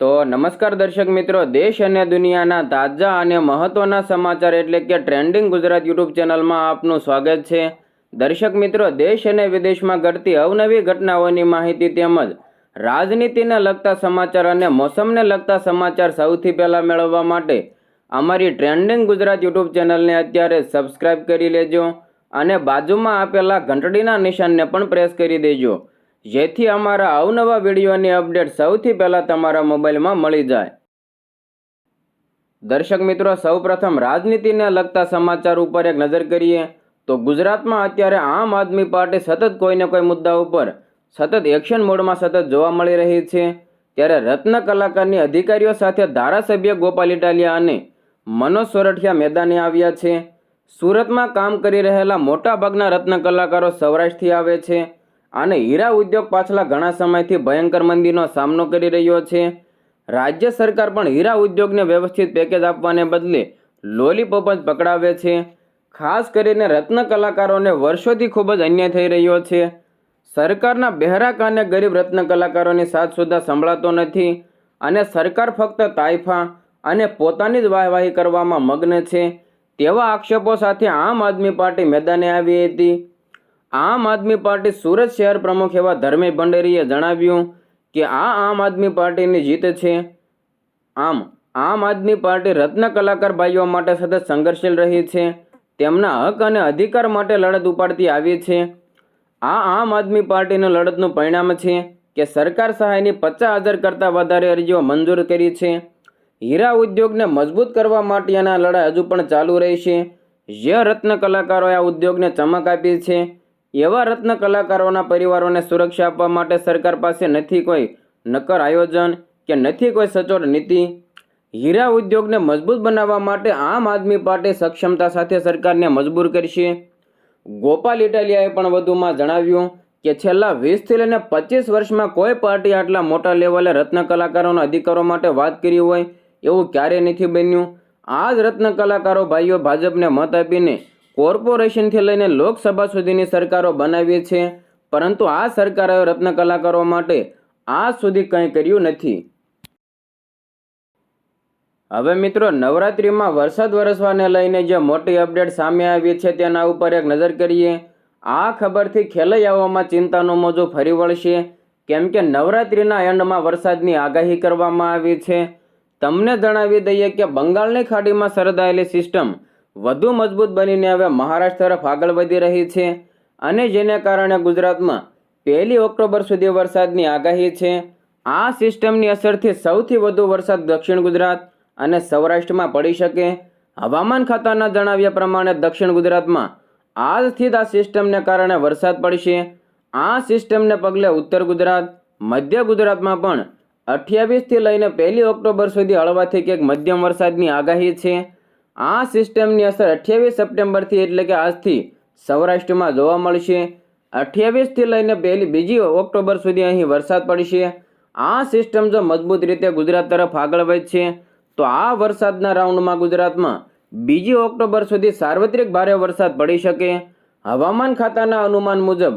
તો નમસ્કાર દર્શક મિત્રો, દેશ અને દુનિયાના તાજા અને મહત્વના સમાચાર એટલે કે ટ્રેન્ડિંગ ગુજરાત યુટ્યુબ ચેનલમાં આપનું સ્વાગત છે. દર્શક મિત્રો, દેશ અને વિદેશમાં ઘટતી અવનવી ઘટનાઓની માહિતી તેમજ રાજનીતિને લગતા સમાચાર અને મોસમને લગતા સમાચાર સૌથી પહેલાં મેળવવા માટે અમારી ટ્રેન્ડિંગ ગુજરાત યુટ્યુબ ચેનલને અત્યારે સબસ્ક્રાઇબ કરી લેજો અને બાજુમાં આપેલા ઘંટડીના નિશાનને પણ પ્રેસ કરી દેજો. જેથી અમારા અવનવા વિડીયોની અપડેટ સૌથી પહેલાં તમારા મોબાઈલમાં મળી જાય. દર્શક મિત્રો, સૌપ્રથમ રાજનીતિને લગતા સમાચાર ઉપર એક નજર કરીએ, તો ગુજરાતમાં અત્યારે આમ આદમી પાર્ટી સતત કોઈને કોઈ મુદ્દા ઉપર સતત એક્શન મોડમાં સતત જોવા મળી રહી છે. ત્યારે રત્ન કલાકારની અધિકારીઓ સાથે ધારાસભ્ય ગોપાલ ઇટાલિયા અને મનોજ સોરઠિયા મેદાને આવ્યા છે. સુરતમાં કામ કરી રહેલા મોટાભાગના રત્ન કલાકારો સૌરાષ્ટ્રથી આવે છે. અને હીરા ઉદ્યોગ પાછલા ઘણા સમયથી ભયંકર મંદીનો સામનો કરી રહ્યો છે. રાજ્ય સરકાર પણ હીરા ઉદ્યોગને વ્યવસ્થિત પેકેજ આપવાને બદલે લોલીપોપ જ પકડાવે છે. ખાસ કરીને રત્ન કલાકારોને વર્ષોથી ખૂબ જ અન્યાય થઈ રહ્યો છે. સરકારના બહેરા કાને ગરીબ રત્ન કલાકારોની સાથ સુધા સંભળાતો નથી અને સરકાર ફક્ત તાઇફા અને પોતાની જ વાહવાહી કરવામાં મગ્ન છે. તેવા આક્ષેપો સાથે આમ આદમી પાર્ટી મેદાને આવી હતી. આમ આદમી પાર્ટી સુરત શહેર પ્રમુખ એવા ધર્મેશ ભંડેરીએ જણાવ્યું કે આ આમ આદમી પાર્ટીની જીત છે. આમ આમ આદમી પાર્ટી રત્ન કલાકાર ભાઈઓ માટે સતત સંઘર્ષશીલ રહી છે. તેમના હક અને અધિકાર માટે લડત ઉપાડતી આવી છે. આ આમ આદમી પાર્ટીની લડતનું પરિણામ છે કે સરકાર સહાયની પચાસ હજાર કરતાં વધારે અરજીઓ મંજૂર કરી છે. હીરા ઉદ્યોગને મજબૂત કરવા માટેના લડાઈ હજુ પણ ચાલુ રહેશે જે રત્ન કલાકારોએ આ ઉદ્યોગને ચમક આપી છે એવા રત્ન કલાકારોના પરિવારોને સુરક્ષા આપવા માટે સરકાર પાસે નથી કોઈ નક્કર આયોજન કે નથી કોઈ સચોટ નીતિ. હીરા ઉદ્યોગને મજબૂત બનાવવા માટે આમ આદમી પાર્ટી સક્ષમતા સાથે સરકારને મજબૂર કરશે. ગોપાલ ઇટાલિયાએ પણ વધુમાં જણાવ્યું કે છેલ્લા વીસથી લઈને પચીસ વર્ષમાં કોઈ પાર્ટી આટલા મોટા લેવલે રત્ન કલાકારોના અધિકારો માટે વાત કરી હોય એવું ક્યારેય નથી બન્યું. આ જ રત્ન કલાકારો ભાઈઓ ભાજપને મત આપીને કોર્પોરેશનથી લઈને લોકસભા સુધીની સરકારો બનાવી છે. પરંતુ આ સરકારે રત્ન કલાકારો માટે આજ સુધી કંઈ કર્યું નથી. હવે મિત્રો, નવરાત્રિમાં વરસાદ વરસવાને લઈને જે મોટી અપડેટ સામે આવી છે તેના ઉપર એક નજર કરીએ. આ ખબરથી ખેલૈયાઓમાં ચિંતાનો મોજો ફરી વળશે. કેમ કે નવરાત્રિના એન્ડમાં વરસાદની આગાહી કરવામાં આવી છે. તમને જણાવી દઈએ કે બંગાળની ખાડીમાં સર્જાયેલી સિસ્ટમ વધુ મજબૂત બનીને હવે મહારાષ્ટ્ર તરફ આગળ વધી રહી છે અને જેને કારણે ગુજરાતમાં પહેલી ઓક્ટોબર સુધી વરસાદની આગાહી છે. આ સિસ્ટમની અસરથી સૌથી વધુ વરસાદ દક્ષિણ ગુજરાત અને સૌરાષ્ટ્રમાં પડી શકે. હવામાન ખાતાના જણાવ્યા પ્રમાણે દક્ષિણ ગુજરાતમાં આજથી જ આ સિસ્ટમને કારણે વરસાદ પડશે. આ સિસ્ટમને પગલે ઉત્તર ગુજરાત, મધ્ય ગુજરાતમાં પણ અઠ્યાવીસથી લઈને પહેલી ઓક્ટોબર સુધી હળવાથી કંઈક મધ્યમ વરસાદની આગાહી છે. આ સિસ્ટમની અસર અઠ્યાવીસ સપ્ટેમ્બરથી એટલે કે આજથી સૌરાષ્ટ્રમાં જોવા મળશે. અઠ્યાવીસથી લઈને પહેલી બીજી ઓક્ટોબર સુધી અહીં વરસાદ પડશે. આ સિસ્ટમ જો મજબૂત રીતે ગુજરાત તરફ આગળ વધશે, તો આ વરસાદના રાઉન્ડમાં ગુજરાતમાં બીજી ઓક્ટોબર સુધી સાર્વત્રિક ભારે વરસાદ પડી શકે. હવામાન ખાતાના અનુમાન મુજબ,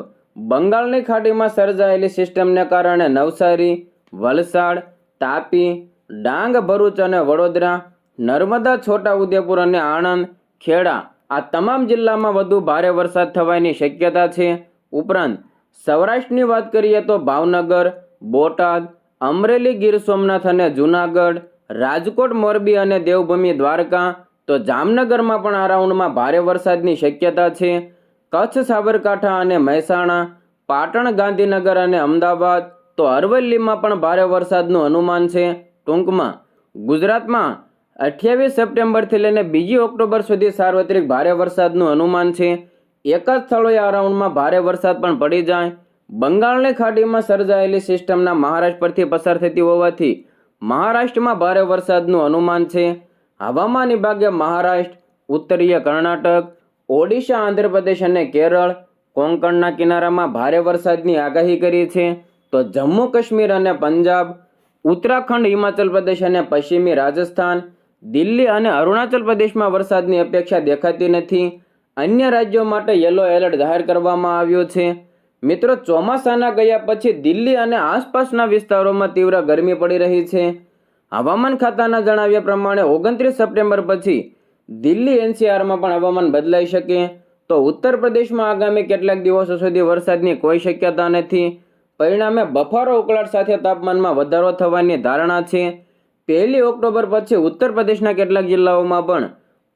બંગાળની ખાડીમાં સર્જાયેલી સિસ્ટમને કારણે નવસારી, વલસાડ, તાપી, ડાંગ, ભરૂચ અને વડોદરા નર્મદા, છોટાઉદેપુર અને આણંદ, ખેડા. આ તમામ જિલ્લામાં વધુ ભારે વરસાદ થવાની શક્યતા છે. ઉપરાંત, સૌરાષ્ટ્રની વાત કરીએ તો ભાવનગર, બોટાદ, અમરેલી, ગીર સોમનાથ અને જૂનાગઢ, રાજકોટ, મોરબી અને દેવભૂમિ, દ્વારકા. તો જામનગરમાં પણ આ રાઉન્ડમાં ભારે વરસાદની શક્યતા છે. કચ્છ, સાબરકાંઠા અને મહેસાણા, પાટણ, ગાંધીનગર અને અમદાવાદ. તો અરવલ્લીમાં પણ ભારે વરસાદનું અનુમાન છે. ટૂંકમાં, ગુજરાતમાં અઠ્યાવીસ સપ્ટેમ્બરથી લઈને બીજી ઓક્ટોબર સુધી સાર્વત્રિક ભારે વરસાદનું અનુમાન છે. એક જ સ્થળોએ આ રાઉન્ડમાં ભારે વરસાદ પણ પડી જાય. બંગાળની ખાડીમાં સર્જાયેલી સિસ્ટમના મહારાષ્ટ્ર પરથી પસાર થતી હોવાથી મહારાષ્ટ્રમાં ભારે વરસાદનું અનુમાન છે. હવામાન વિભાગે મહારાષ્ટ્ર, ઉત્તરીય કર્ણાટક, ઓડિશા, આંધ્રપ્રદેશ અને કેરળ કોંકણના કિનારામાં ભારે વરસાદની આગાહી કરી છે. તો જમ્મુ કાશ્મીર અને પંજાબ, ઉત્તરાખંડ, હિમાચલ પ્રદેશ અને પશ્ચિમી રાજસ્થાન દિલ્હી અને અરુણાચલ પ્રદેશમાં વરસાદની અપેક્ષા દેખાતી નથી. અન્ય રાજ્યો માટે યલો એલર્ટ જાહેર કરવામાં આવ્યો છે. મિત્રો, ચોમાસાના ગયા પછી દિલ્હી અને આસપાસના વિસ્તારોમાં તીવ્ર ગરમી પડી રહી છે. હવામાન ખાતાના જણાવ્યા પ્રમાણે ઓગણત્રીસ સપ્ટેમ્બર પછી દિલ્હી એનસીઆરમાં પણ હવામાન બદલાઈ શકે. તો ઉત્તર પ્રદેશમાં આગામી કેટલાક દિવસો સુધી વરસાદની કોઈ શક્યતા નથી. પરિણામે બફારો ઉકળાટ સાથે તાપમાનમાં વધારો થવાની ધારણા છે. પહેલી ઓક્ટોબર પછી ઉત્તર પ્રદેશના કેટલાક જિલ્લાઓમાં પણ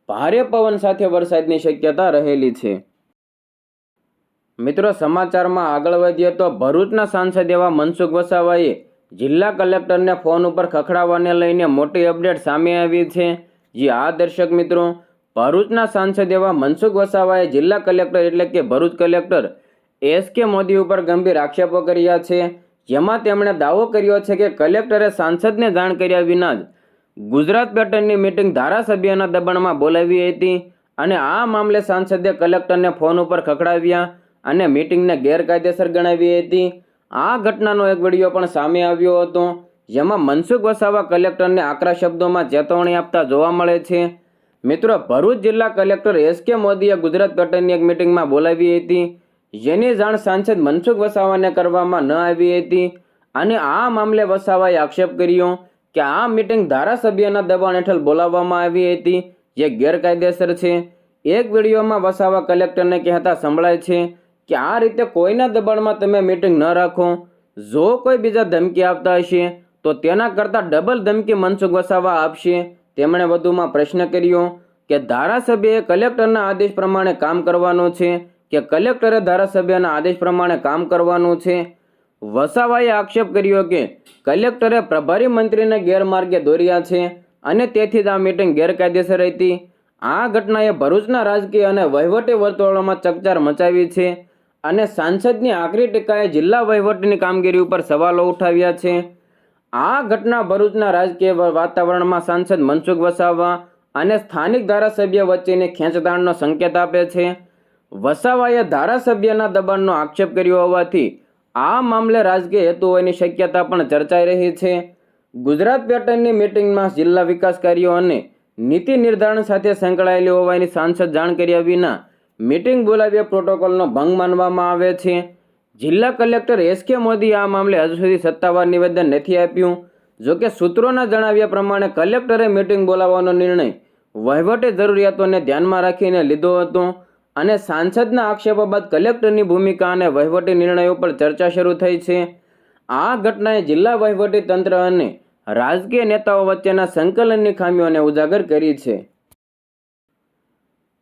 ભારે પવન સાથે વરસાદની શક્યતા રહેલી છે. મિત્રો, સમાચારમાં આગળ વધીએ તો ભરૂચના સાંસદ એવા મનસુખ વસાવાએ જિલ્લા કલેક્ટરને ફોન ઉપર ખખડાવવાને લઈને મોટી અપડેટ સામે આવી છે. જે આ દર્શક મિત્રો, ભરૂચના સાંસદ એવા મનસુખ વસાવાએ જિલ્લા કલેક્ટર એટલે કે ભરૂચ કલેક્ટર એસ કે મોદી ઉપર ગંભીર આક્ષેપો કર્યા છે. જેમાં તેમણે દાવો કર્યો છે કે કલેક્ટરે સાંસદને જાણ કર્યા વિના જ ગુજરાત પેટર્નની મીટિંગ ધારાસભ્યના દબાણમાં બોલાવી હતી અને આ મામલે સાંસદે કલેક્ટરને ફોન ઉપર ખખડાવ્યા અને મિટિંગને ગેરકાયદેસર ગણાવી હતી. આ ઘટનાનો એક વીડિયો પણ સામે આવ્યો હતો, જેમાં મનસુખ વસાવા કલેક્ટરને આકરા શબ્દોમાં ચેતવણી આપતા જોવા મળે છે. મિત્રો, ભરૂચ જિલ્લા કલેક્ટર એસ કે મોદીએ ગુજરાત પેટર્નની એક મિટિંગમાં બોલાવી હતી. જેની જાણ સાંસદ મનસુખ વસાવાને કરવામાં ન આવી હતી અને આ મામલે વસાવાએ આક્ષેપ કર્યો કે આ મીટિંગ ધારાસભ્યના દબાણ હેઠળ બોલાવવામાં આવી હતી, જે ગેરકાયદેસર છે. એક વિડીયોમાં વસાવા કલેક્ટરને કહેતા સંભળાય છે કે આ રીતે કોઈના દબાણમાં તમે મીટિંગ ન રાખો. જો કોઈ બીજા ધમકી આપતા હશે, તો તેના કરતાં ડબલ ધમકી મનસુખ વસાવા આપશે. તેમણે વધુમાં પ્રશ્ન કર્યો કે ધારાસભ્યએ કલેક્ટરના આદેશ પ્રમાણે કામ કરવાનું છે. કે કલેક્ટરે ધારાસભ્યના આદેશ પ્રમાણે કામ કરવાનું છે? વસાવાએ આક્ષેપ કર્યો કે કલેક્ટરે પ્રભારી મંત્રીને ગેરમાર્ગે દોર્યા છે અને તેથી જ આ મિટિંગ ગેરકાયદેસર હતી આ ઘટનાએ ભરૂચના રાજકીય અને વહીવટી વર્તુળોમાં ચકચાર મચાવી છે અને સાંસદની આકરી ટીકાએ જિલ્લા વહીવટીની કામગીરી ઉપર સવાલો ઉઠાવ્યા છે. આ ઘટના ભરૂચના રાજકીય વાતાવરણમાં સાંસદ મનસુખ વસાવા અને સ્થાનિક ધારાસભ્ય વચ્ચેની ખેંચતાણનો સંકેત આપે છે. વસાવાએ ધારાસભ્યના દબાણનો આક્ષેપ કર્યો હોવાથી આ મામલે રાજકીય હેતુ હોવાની શક્યતા પણ ચર્ચાઈ રહી છે. ગુજરાત પેટર્નની મિટિંગમાં જિલ્લા વિકાસ કાર્યો અને નીતિ નિર્ધારણ સાથે સંકળાયેલી હોવાની સાંસદ જાણ કર્યા વિના મીટિંગ બોલાવ્યા પ્રોટોકોલનો ભંગ માનવામાં આવે છે. જિલ્લા કલેક્ટર એસ કે મોદી આ મામલે હજુ સુધી સત્તાવાર નિવેદન નથી આપ્યું. જોકે સૂત્રોના જણાવ્યા પ્રમાણે કલેક્ટરે મીટિંગ બોલાવવાનો નિર્ણય વહીવટી જરૂરિયાતોને ધ્યાનમાં રાખીને લીધો હતો. અને સાંસદના આક્ષેપો બાદ કલેક્ટરની ભૂમિકા અને વહીવટી નિર્ણયો પર ચર્ચા શરૂ થઈ છે. આ ઘટનાએ જિલ્લા વહીવટી તંત્ર અને રાજકીય નેતાઓ વચ્ચેના સંકલનની ખામીઓને ઉજાગર કરી છે.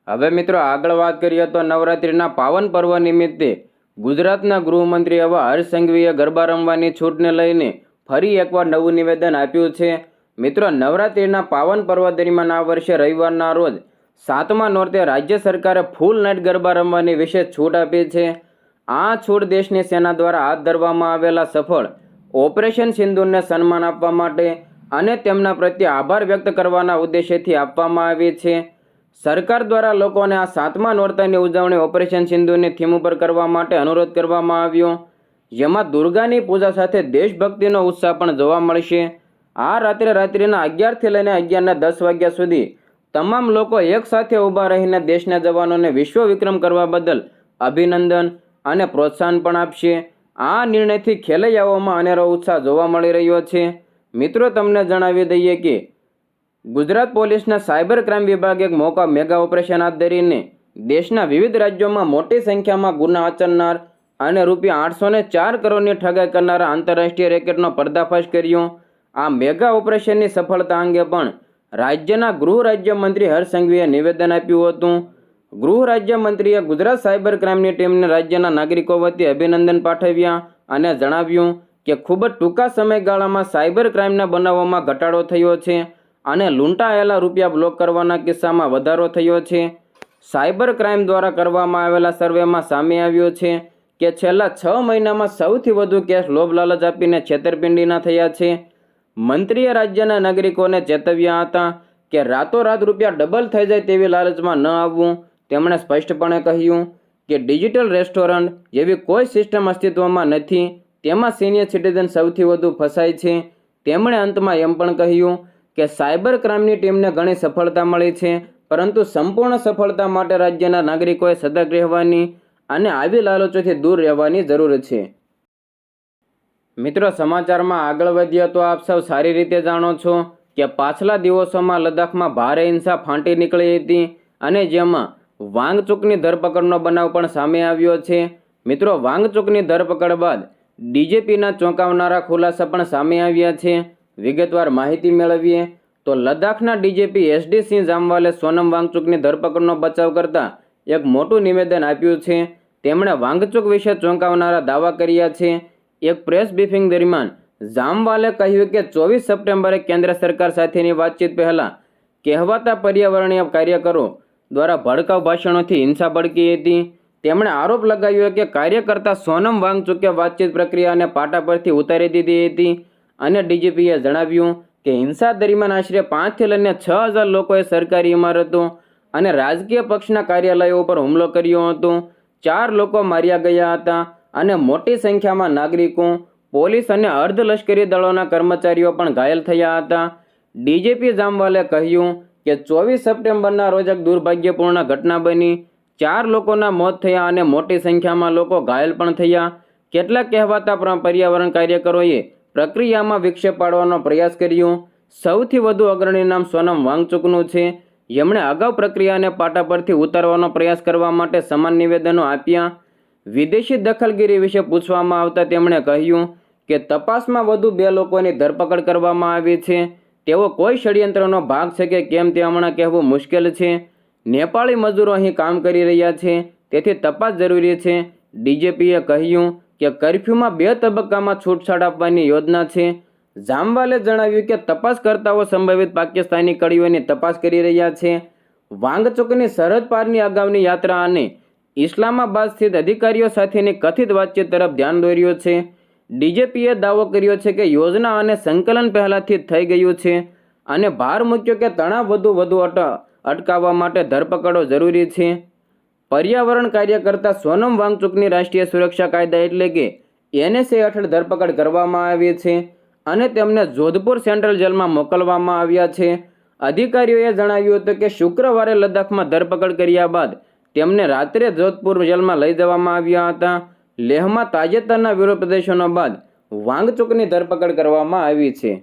હવે મિત્રો આગળ વાત કરીએ તો નવરાત્રિના પાવન પર્વ નિમિત્તે ગુજરાતના ગૃહમંત્રી એવા હર્ષ સંઘવીએ ગરબા રમવાની છૂટને લઈને ફરી એકવાર નવું નિવેદન આપ્યું છે. મિત્રો નવરાત્રિના પાવન પર્વ દરમિયાન આ વર્ષે રવિવારના રોજ સાતમા નોરતે રાજ્ય સરકારે ફૂલ નાઇટ ગરબા રમવાની વિશેષ છૂટ આપી છે. આ છૂટ દેશની સેના દ્વારા હાથ ધરવામાં આવેલા સફળ ઓપરેશન સિંધુને સન્માન આપવા માટે અને તેમના પ્રત્યે આભાર વ્યક્ત કરવાના ઉદ્દેશ્યથી આપવામાં આવી છે. સરકાર દ્વારા લોકોને આ સાતમા નોરતાની ઉજવણી ઓપરેશન સિંધુની થીમ ઉપર કરવા માટે અનુરોધ કરવામાં આવ્યો. જેમાં દુર્ગાની પૂજા સાથે દેશભક્તિનો ઉત્સાહ પણ જોવા મળશે. આ રાત્રે રાત્રિના અગિયારથી લઈને અગિયારના દસ વાગ્યા સુધી તમામ લોકો એક સાથે ઊભા રહીને દેશના જવાનોને વિશ્વ વિક્રમ કરવા બદલ અભિનંદન અને પ્રોત્સાહન પણ આપશે. આ નિર્ણયથી ખેલૈયાઓમાં અનેરો ઉત્સાહ જોવા મળી રહ્યો છે. મિત્રો, તમને જણાવી દઈએ કે ગુજરાત પોલીસના સાયબર ક્રાઇમ વિભાગે એક મોકા મેગા ઓપરેશન હાથ ધરીને દેશના વિવિધ રાજ્યોમાં મોટી સંખ્યામાં ગુના આચરનાર અને રૂપિયા આઠસો ને ચાર કરોડની ઠગાઈ કરનારા આંતરરાષ્ટ્રીય રેકેટનો પર્દાફાશ કર્યો. આ મેગા ઓપરેશનની સફળતા અંગે પણ રાજ્યના ગૃહ રાજ્યમંત્રી હર્ષ સંઘવીએ નિવેદન આપ્યું હતું. ગૃહ રાજ્યમંત્રીએ ગુજરાત સાયબર ક્રાઇમની ટીમને રાજ્યના નાગરિકો વતી અભિનંદન પાઠવ્યા અને જણાવ્યું કે, ખૂબ જ ટૂંકા સમયગાળામાં સાયબર ક્રાઇમના બનાવોમાં ઘટાડો થયો છે અને લૂંટાયેલા રૂપિયા બ્લોક કરવાના કિસ્સામાં વધારો થયો છે. સાયબર ક્રાઇમ દ્વારા કરવામાં આવેલા સર્વેમાં સામે આવ્યો છે કે, છેલ્લા છ મહિનામાં સૌથી વધુ કેસ લોભ લાલચ આપીને છેતરપિંડીના થયા છે. મંત્રીએ રાજ્યના નાગરિકોને ચેતવ્યા હતા કે રાતોરાત રૂપિયા ડબલ થઈ જાય તેવી લાલચમાં ન આવવું. તેમણે સ્પષ્ટપણે કહ્યું કે ડિજિટલ રેસ્ટોરન્ટ જેવી કોઈ સિસ્ટમ અસ્તિત્વમાં નથી, તેમાં સિનિયર સિટીઝન સૌથી વધુ ફસાય છે. તેમણે અંતમાં એમ પણ કહ્યું કે સાયબર ક્રાઇમની ટીમને ઘણી સફળતા મળી છે, પરંતુ સંપૂર્ણ સફળતા માટે રાજ્યના નાગરિકોએ સતર્ક રહેવાની અને આવી લાલચોથી દૂર રહેવાની જરૂર છે. મિત્રો, સમાચારમાં આગળ વધ્યા તો આપ સૌ સારી રીતે જાણો છો કે પાછલા દિવસોમાં લદ્દાખમાં ભારે હિંસા ફાંટી નીકળી હતી અને જેમાં વાંગચૂકની ધરપકડનો બનાવ પણ સામે આવ્યો છે. મિત્રો, વાંગચૂકની ધરપકડ બાદ ડીજેપીના ચોંકાવનારા ખુલાસા પણ સામે આવ્યા છે. વિગતવાર માહિતી મેળવીએ તો લદ્દાખના D G P S D Singh જામવાલે Sonam વાંગચુકની ધરપકડનો બચાવ કરતા એક મોટું નિવેદન આપ્યું છે. તેમણે વાંગચુક વિશે ચોંકાવનારા દાવા કર્યા છે. એક પ્રેસ બ્રીફિંગ દરમિયાન જામવાલે કહ્યું કે ચોવીસ સપ્ટેમ્બરે કેન્દ્ર સરકાર સાથેની વાતચીત પહેલાં કહેવાતા પર્યાવરણીય કાર્યકરો દ્વારા ભડકાઉ ભાષણોથી હિંસા ભડકી હતી. તેમણે આરોપ લગાવ્યો કે કાર્યકર્તા સોનમ વાંગચુકે વાતચીત પ્રક્રિયાને પાટા પરથી ઉતારી દીધી હતી અને ડીજીપીએ જણાવ્યું કે હિંસા દરમિયાન આશરે પાંચથી લઈને છ હજાર લોકોએ સરકારી ઇમારતો અને રાજકીય પક્ષના કાર્યાલયો ઉપર હુમલો કર્યો હતો. ચાર લોકો માર્યા ગયા હતા. અને મોટી સંખ્યામાં નાગરિકો, પોલીસ અને અર્ધલશ્કરી દળોના કર્મચારીઓ પણ ઘાયલ થયા હતા. ડીજીપી જામવાલે કહ્યું કે ચોવીસ સપ્ટેમ્બરના રોજ એક દુર્ભાગ્યપૂર્ણ ઘટના બની. ચાર લોકોના મોત થયા અને મોટી સંખ્યામાં લોકો ઘાયલ પણ થયા. કેટલાક કહેવાતા પર્યાવરણ કાર્યકરોએ પ્રક્રિયામાં વિક્ષેપ પાડવાનો પ્રયાસ કર્યો. સૌથી વધુ અગ્રણી નામ સોનમ વાંગચુકનું છે. જેમણે અગાઉ પ્રક્રિયાને પાટા પરથી ઉતારવાનો પ્રયાસ કરવા માટે સમાન નિવેદનો આપ્યા. વિદેશી દખલગીરી વિશે પૂછવામાં આવતા તેમણે કહ્યું કે તપાસમાં વધુ બે લોકોની ધરપકડ કરવામાં આવી છે. તેઓ કોઈ ષડયંત્રનો ભાગ છે કે કેમ તે હમણાં કહેવું મુશ્કેલ છે. નેપાળી મજૂરો અહીં કામ કરી રહ્યા છે. તેથી તપાસ જરૂરી છે. ડીજેપીએ કહ્યું કે કર્ફ્યુમાં બે તબક્કામાં છૂટછાટ આપવાની યોજના છે. જામવાલે જણાવ્યું કે તપાસકર્તાઓ સંભવિત પાકિસ્તાની કડીઓની તપાસ કરી રહ્યા છે. વાંગચુકની સરહદ પારની અગાઉની યાત્રા અને ઇસ્લામાબાદ સ્થિત અધિકારીઓ સાથેની કથિત વાતચીત તરફ ધ્યાન દોર્યું છે. ડીજેપીએ દાવો કર્યો છે કે યોજના અને સંકલન પહેલાંથી થઈ ગયું છે અને ભાર મૂક્યો કે તણાવ વધુ વધુ અટ, અટકાવવા માટે ધરપકડો જરૂરી છે. પર્યાવરણ કાર્યકર્તા સોનમ વાંગચુકની રાષ્ટ્રીય સુરક્ષા કાયદા એટલે કે એનએસએ હેઠળ ધરપકડ કરવામાં આવી છે અને તેમને જોધપુર સેન્ટ્રલ જેલમાં મોકલવામાં આવ્યા છે. અધિકારીઓએ જણાવ્યું હતું કે શુક્રવારે લદ્દાખમાં ધરપકડ કર્યા બાદ તેમને રાત્રે જોધપુર જેલમાં લઈ જવામાં આવ્યા હતા. લેહમાં તાજેતરના વિરોધ પ્રદર્શનો બાદ વાંગચુકની ધરપકડ કરવામાં આવી છે.